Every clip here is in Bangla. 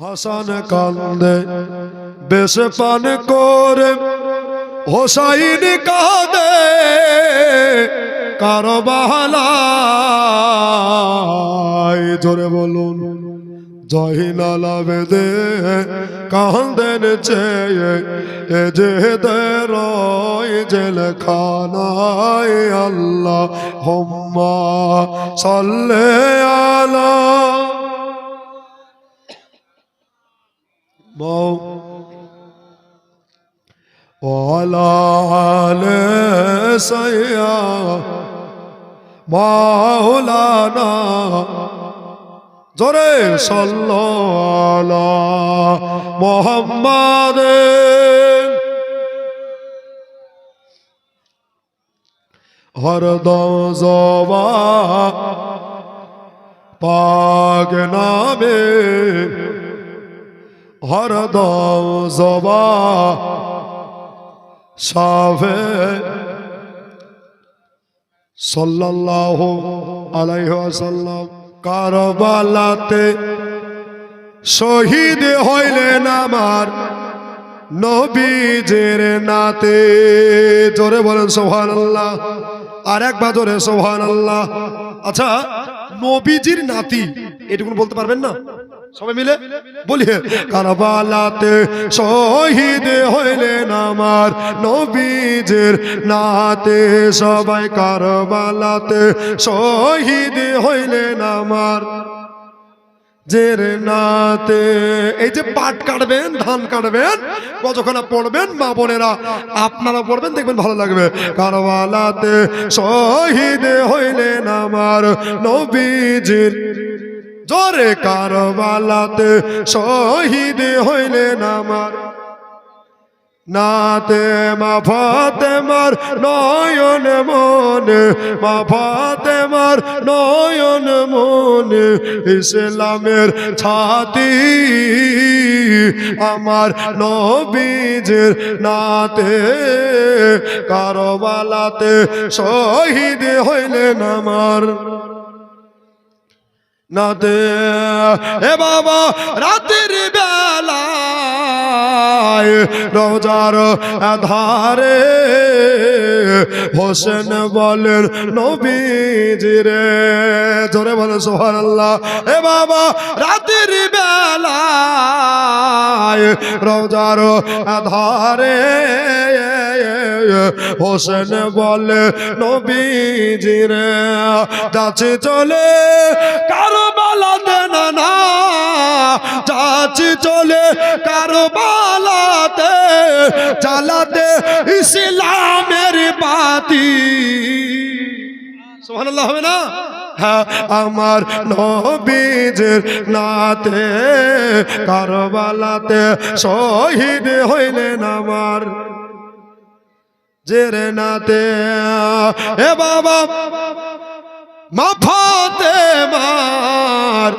হাসান কান্দে, বেশ পান করে, হোসাইন কাঁদে, কারবালায়। জোরে বলুন, জহিনালা বেদে কান্দেন চেয়ে, এ যে রয় জেল খানায় আল্লাহ হোম্মা সাল্লে আলা وعلى آل سيا مولانا জোরে সাল্লাল্লাহ মোহাম্মদ হরদম জবা পাগ নামে হরদম জবা সাফে। সাল্লাল্লাহু আলাইহি ওয়াসাল্লাম কারবালাতে শহীদ হইলেন আমার নবীজের নাতে। জোরে বলেন সোহানাল্লাহ আর একবার জোরে সোহানাল্লাহ আচ্ছা নবীজির নাতি, এটুকুন বলতে পারবেন না? সবাই মিলে বলি কারবালাতে শহীদ হইলেন আমার নবীজের নাতে। সবাই কারবালাতে শহীদ হইলেন আমার জের নাতে। এই যে পাট কাটবেন, ধান কাটবেন কতক্ষণ পড়বেন, মা বোনেরা, আপনারা পড়বেন, দেখবেন ভালো লাগবে। কারবালাতে শহীদ হইলেন আমার নবীজির জোরে কারবালাতে শহীদ হইলেন আমার। নাতে মা ফাতে মার নয়ন মনে, মা ফাতে মার নয়ন মনে, ইসলামের ছাতি আমার নবীজের নাতে। কারবালাতে শহীদ হইলেন আমার। নাতে এ বাবা, রাতের বেলায় রোজার আধারে হোসেন বলেন নবীজিরে। জোরে বলে সোহান আল্লাহ এ বাবা, রাতের বেলায় রোজার আধারে হোসেন বলে নবীজিরে যাচ্ছে চলে। কারও বালাতে না যাচ্ছে চলে কারও বালাতে চালাতে ইসলামের বাতি। সুবহানাল্লাহ, হবে না? আমার নবীজের নাতে, কারবালাতে শহীদ হইলেন আমার। জের নাতে, এ বাবা, মাফাতে মার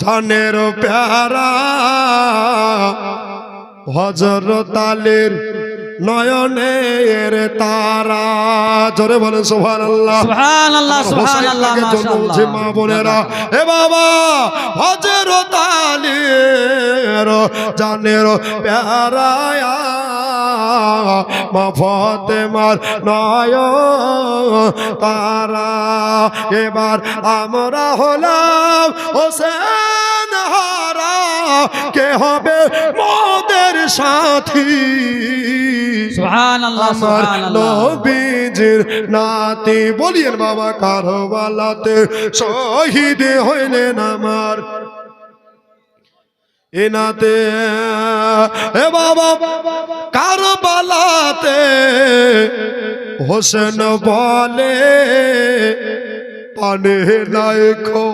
জানের প্যারা। হজরত আলীর নয়নের তারা। জোরে বলেন সোহান আল্লাহ মাশাআল্লাহ। মা বোনেরা? এ বাবা হজরত আলীর জানের প্যারায়া মা ফতেমার নয় তারা। এবার আমরা হলাম হোসেন কে হবে মোদের সাথী? আমার নবীজির নাতি বলিয়েন বাবা কারবালাতে শহীদ হইলেন আমার। এ নাতে এ বাবা কারবালাতে হোসেন বলে পানে নাইখো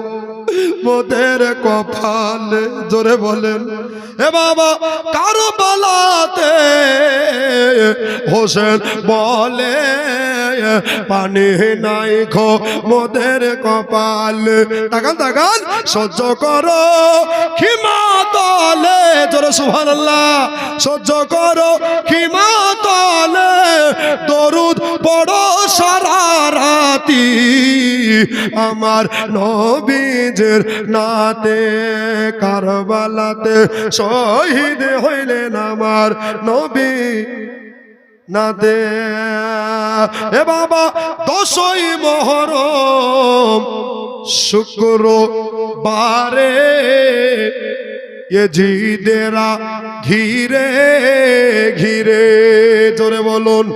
মোদের কপালে, জোরে বলেন, এ বাবা কারও বলাতে হোসেন বলে, পানি নাই খো মোদের কপাল। তাকান তাকান, সহ্য করো খিমা তলে, জোরে সুবহানাল্লাহ, সহ্য করো খিমা তলে, দরুদ পড়ো সারা রাতি আমার নবীজের নাতে, কারবালাতে শহীদ হইলেন আমার নবী না দে এ বাবা, দশই মহরম শুক্র বারে এ জিদেরা ঘিরে ঘিরে, জোরে বলুন।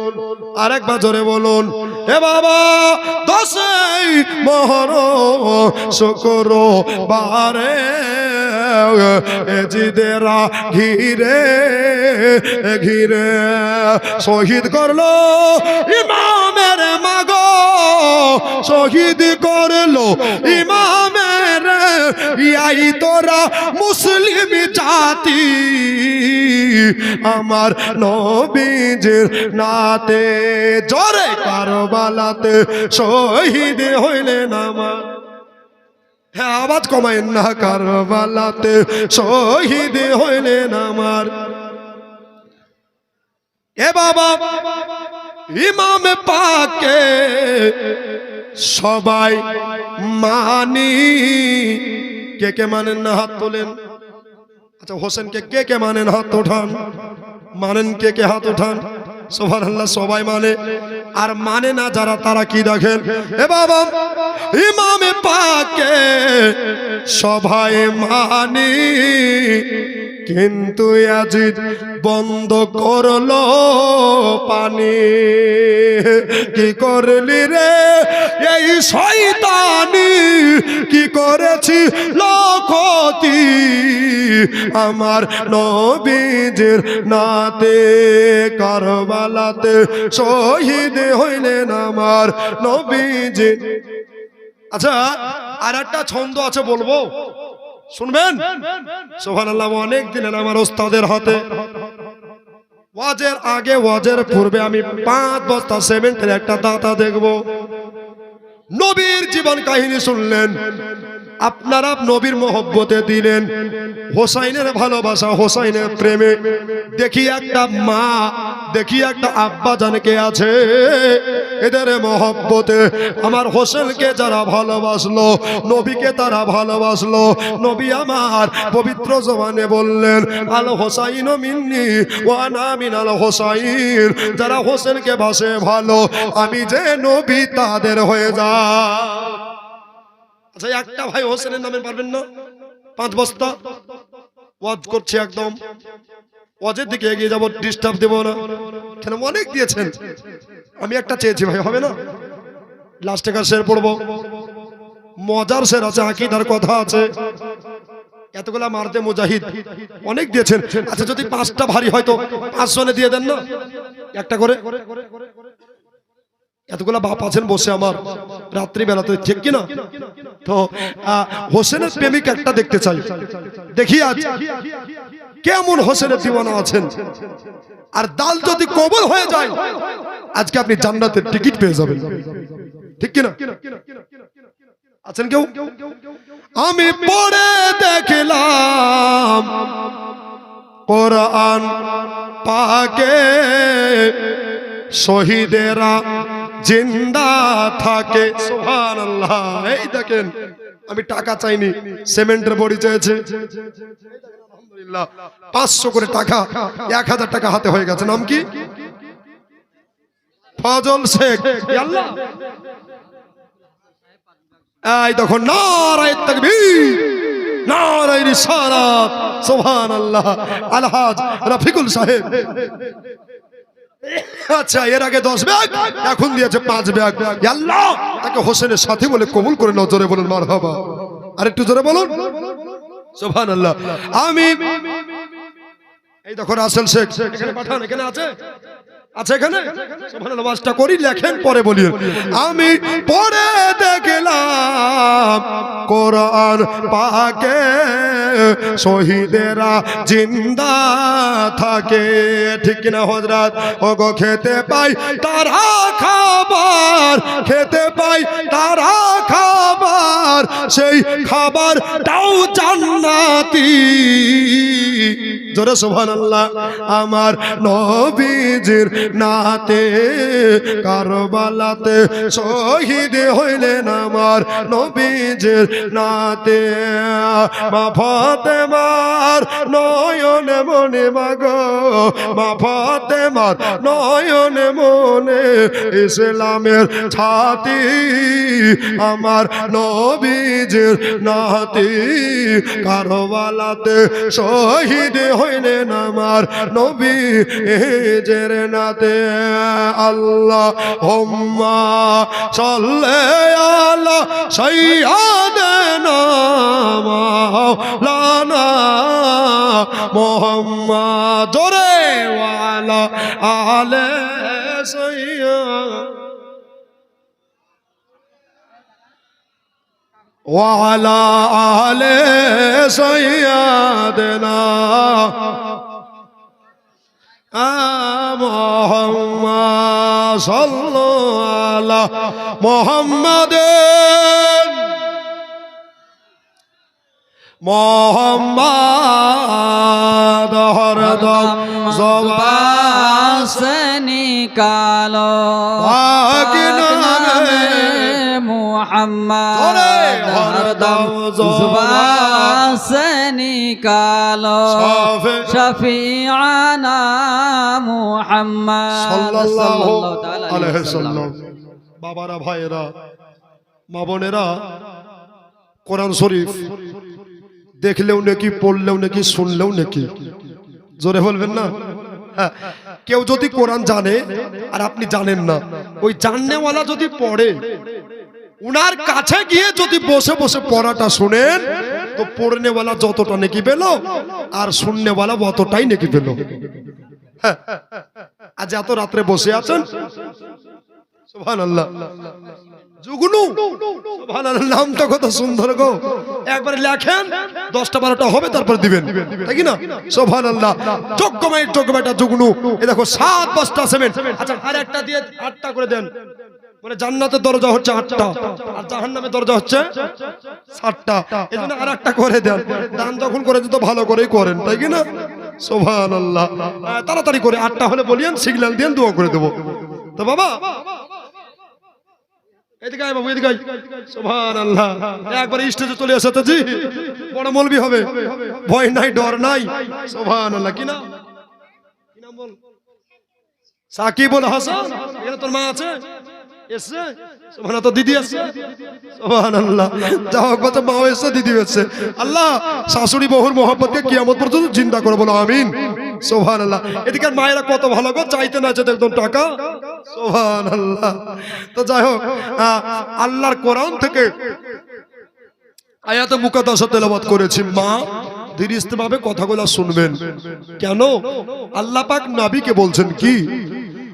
আরেকবার জোরে বলুন। এ বাবা, দশই মহরম শুক্র, বারে এজিদেরা ঘিরে ঘিরে শহীদ করল ইমামের মাগো, শহীদ করল ইমামের, ইয়াই তোরা মুসলিম জাতি। আমার নবীজের নাতে, জরে কারবালাতে শহীদ হইলেন আমার। হ্যাঁ আওয়াজ কমায়েন না, কারবালাতে শহীদ হইলেন আমার। এ বাবা, ইমাম পাকে সবাই মানি। কে কে মানেন না হাত তোলেন? আচ্ছা হোসেনকে কে কে মানেন? হাত ওঠান মানেন কে কে? হাত সোভান আল্লাহ সবাই মানে। আর মানে না যারা, তারা কি দেখেন? এ বাবা, ইমামে পাকে সবাই মানি, কিন্তু আজিজ বন্ধ করল পানি। কি করলি রে? এই শয়তানি, কি করেছি লক্ষতি আমার নবীজের নাতে, কারবালাতে শহীদ হইলেন আমার নবীজির আচ্ছা আর একটা ছন্দ আছে বলব? শুনবেন? সোহান আল্লাহ অনেক দিলেন আমার ওস্তাদের হাতে। ওয়াজের আগে, ওয়াজের পূর্বে আমি পাঁচ বস্তা সিমেন্টের একটা দাতা দেখব। নবীর জীবন কাহিনী শুনলেন। আপনারা নবীর মহব্বতে দিলেন। হোসাইনের ভালোবাসা, হোসাইনের প্রেমে। দেখি একটা মা, দেখি একটা আব্বা জানকে আছে এদের মহব্বতে। আমার হোসেনকে যারা ভালোবাসলো, নবীকে তারা ভালোবাসলো। নবী আমার পবিত্র জবানে বললেন, আল হোসাইন মিন্নি ওয়ানা মিনাল হোসাইন। যারা হোসেনকে বাসে ভালো, আমি যে নবী তাদের হয়ে যা আচ্ছা একটা ভাই হোসেনের নামে পারবেন না? পাঁচ বস্তা। ওয়াজ করছে একদম। ওয়াজের দিকে এগিয়ে যাব ডিস্টার্ব দেবো না। কেন, অনেক দিয়েছেন। আমি একটা চেয়েছি ভাই, হবে না? লাস্টে কার শের পড়ব? মজার শের আছে, আকিদার কথা আছে। এতগুলা মারতে মুজাহিদ অনেক দিয়েছেন। আচ্ছা যদি পাঁচটা ভারী হয়তো পাঁচ জনে দিয়ে দেন না? একটা করে। এতগুলা বাপ আছেন, বসে আমার রাত্রি বেলাতে ঠিক কিনা? তো হোসেনের প্রেমিক একটা দেখতে চাই। দেখি আজ কেমন হোসেনের দিওয়ানা আছেন। আর দাল যদি কবল হয়ে যায়, আজকে আপনি জান্নাতের টিকিট পেয়ে যাবেন। ঠিক কিনা? আছেন কেউ? আমি পড়ে দেখলাম কোরআন পাকে শহীদেরা জিন্দা থাকে, সুবহানাল্লাহ। এই দেখেন, আমি টাকা চাইনি, সিমেন্টের বড়ি চেয়েছে। পাঁচশো করে টাকা, এক হাজার টাকা হাতে হয়ে গেছে। নাম কি? ফজল শেখ। আল্লাহ। এই তখন নারায় তাকবীর, নারায় রিসালাত, সুবহানাল্লাহ। আলহাজ রফিকুল সাহেব। আচ্ছা এর আগে দশ ব্যাগ, এখন দিয়েছে পাঁচ ব্যাগ। আল্লাহ তাকে হোসেনের সাথে বলে কবুল করে নজরে বলুন মার হবা আর একটু জোরে বলুন। সুবহানাল্লাহ। আমি এই দেখো রাসেল শেখ, এখানে পাঠান, এখানে আছে। আছে এখানে সুবহানাল্লাহ ওয়াজটা করি লেখেন পরে বলি আমি পরে দেখলাম কোরআন পাকে শহীদেরা জিন্দা থাকে। ঠিক কিনা হজরত? ওগো খেতে পাই তারা খাবার খেতে পাই তারা খাবার, সেই খাবার তাও জান্নাতি। জোরে সোভান আল্লাহ আমার নবীজির নাতে, কারবালাতে শহীদ হইলেন আমার নবীজির নাতে। মা ফাতেমার নয়নে মনে মাগো, মা ফাতেমার নয়নে মনে, ইসলামের ছাতি আমার নবীজির নাতি কারবালাতে শহীদ হইলেন আমার নবী। জের নাতে আল্লাহ হোম্মা চলে আল্লাহ সৈয়াদেনা মাওলানা মোহাম্মদ। জোরে আলে সৈয়দ وعلى آل سيدنا محمد صلوا على محمد محمد হরদম জবাস নিকালো ভাগ্য নামে মোহাম্মদ হরদম বাবারা ভাইরা মা বোনেরা কোরআন শরীফ দেখলেও নাকি পড়লেও নাকি শুনলেও নাকি। জোরে বলবেন না? হ্যাঁ। কেউ যদি কোরআন জানে আর আপনি জানেন না ওই জাননেওয়ালা যদি পড়ে উনার কাছে গিয়ে যদি বসে বসে পড়াটা শুনেন তো পড়নেওয়ালা যতটা নাকি পেল আর শুননেওয়ালা অতটাই নাকি পেল। হ্যাঁ, আজ এত রাত্রে বসে আছেন? জুগনু নামটা কত সুন্দর গো। একবার লেখেন দশটা বারোটা হবে তারপর দিবেন। তাই না? সুবহানাল্লাহ। যোগ্যময় যোগ্যময়টা জুগনু এই দেখো সাত দশটা সেভেন আচ্ছা আর একটা দিয়ে আটটা করে দেন। মানে জান্নাতের দরজা হচ্ছে আটটা। আর জাহান্নামের দরজা হচ্ছে সাতটা। এই জন্য আর একটা করে দেন। দান যখন করে দিত ভালো করেই করেন, তাই কি না? সোভান আল্লাহ তাড়াতাড়ি করে আটটা হলে বলিয়েন, সিগন্যাল দিয়ে দোয়া করে দেবো। তো বাবা, এদিকে একবার স্টেজে চলে হবে। ভয় নাই, ডর নাই। সোভান আল্লাহ কি নাম? কি নাম বল? হাসান। তোর মা আছে? দিদি আছে। আল্লাহ হোক মাও দিদি আল্লাহ, শাশুড়ি কিয়ামত সোভান আল্লাহ এদিকে মায়েরা কত ভালো চাইতে না যেতে একদম টাকা। সোভান আল্লাহ তো যাই হোক আল্লাহর কোরআন থেকে আয়াতে মুকাদ্দাসা তেলাওয়াত করেছি। মা ধীরিস্থ ভাবে কথাগুলো শুনবেন। কেন? আল্লাহ পাক নবীকে বলছেন কি?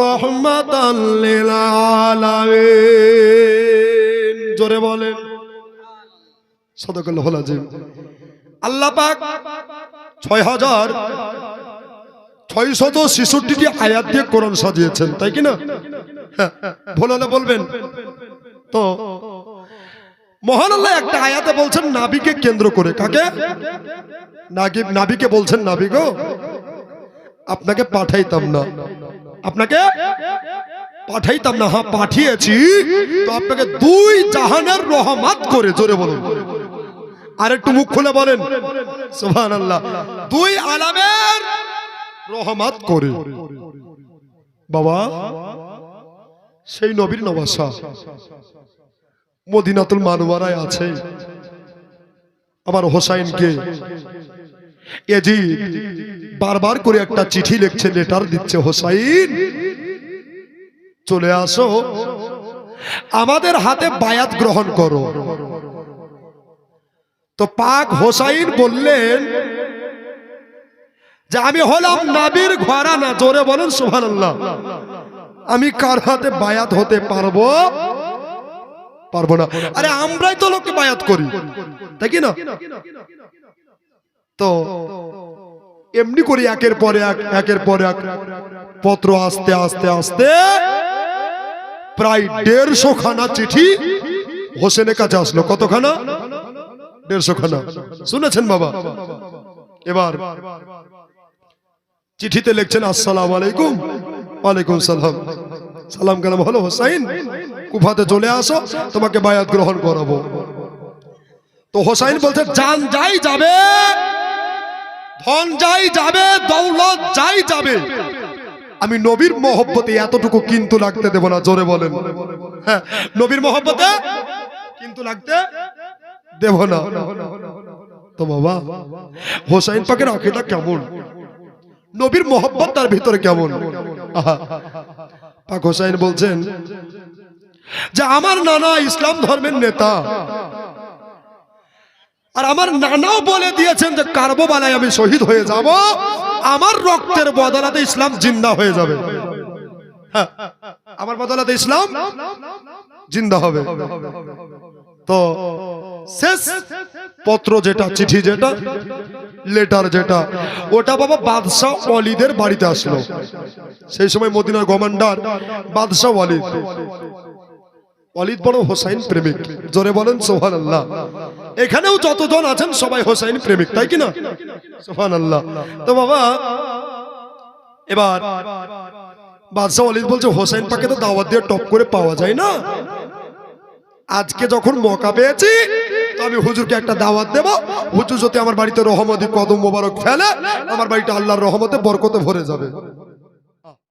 রহমাতাল লিল জোরে বলেন। সদাকাল্লাহুল আজিম আল্লাহ পাক 6000 ছয়শটি আয়াত দিয়ে কোরআন সাজিয়েছেন, তাই কি না? হ্যাঁ, ভুল হলে বলবেন। তো, মহান আল্লাহ একটা আয়াতে বলছেন, নাবিকে কেন্দ্র করে। কাকে? নাগিব, নাবিকে বলছেন নাবিক আপনাকে পাঠাইতাম না। আপনাকে পাঠাইতাম না হ্যাঁ পাঠিয়েছি। তো আপনাকে দুই জাহানের রহমত করে জোরে বলুন। আর একটু মুখ খুলে বলেন। সোহান আল্লাহ দুই আলামের রহমত করে। বাবা, সেই নবীর নবাসা মদিনাতুল মানওয়ারায় আছে। আমার হোসাইনকে এজি বারবার করে একটা চিঠি লিখছে লেটার দিচ্ছে হোসাইন। চলে আসো। আমাদের হাতে বায়াত গ্রহণ করো। তো পাক হোসাইন বললেন যে, আমি হলাম নাবির ঘরানা জোরে বলেন সুবহানাল্লাহ। আমি কার হাতে বায়াত হতে পারব? পারব না। আরে আমরাই তো লোককে বায়াত করি। তাই কি না? তো এমনি করি একের পরে এক, একের পরে এক পত্র আস্তে আস্তে আস্তে প্রায় দেড়শো খানা চিঠি হোসেনের কাছে আসলো। কতখানা? দেড়শো খানা শুনেছেন বাবা? এবার চিঠিতে লিখছেন, আসসালাম আলাইকুম। ওয়ালাইকুম সালাম। সালাম কালাম হলো হোসাইন, কুফাতে চলে আসো, তোমাকে বায়াত গ্রহণ করাবো। তো হোসাইন বলছে জান যাই, যাবে। ধন যাই যাবে, দৌলত যাই যাবে। আমি নবীর মহব্বতে এতটুকু কিন্তু লাগতে দেব না, জোরে বলেন। হ্যাঁ নবীর মহব্বতে কিন্তু লাগতে দেব না। তো বাবা, হোসাইন পাকের আঁকিটা কেমন? নবীর মহব্বত তার ভিতরে কেমন? পাক হোসাইন বলছেন যে, আমার নানা ইসলাম ধর্মের নেতা আর আমার নানাও বলে দিয়েছেন যে কার্বোবালায় আমি শহীদ হয়ে যাব আমার রক্তের বদলাতে ইসলাম জিন্দা হয়ে যাবে। হ্যাঁ, আমার বদলাতে ইসলাম জিন্দা হবে। তো শেষ পত্র যেটা চিঠি যেটা লেটার যেটা ওটা বাবা বাদশাহ অলিদের বাড়িতে আসলো। সেই সময় মদিনার কমান্ডার বাদশাহ অলিদ অলিদ বড় হোসাইন প্রেমিক। জোরে বলেন সোহান আল্লাহ এখানেও যতজন আছেন সবাই হোসাইন প্রেমিক, তাই কি না? সোহান আল্লাহ তো বাবা, এবার বাদশাহ অলিদ বলছে, হোসাইন পাকে তো দাওয়াত দিয়ে টপ করে পাওয়া যায় না। আজকে যখন মকা পেয়েছি আমি হুজুরকে একটা দাওয়াত দেব। হুজুর যদি আমার বাড়িতে রহমতি কদম মোবারক ফেলে, আমার বাড়িটা আল্লাহর রহমতে বরকতে ভরে যাবে।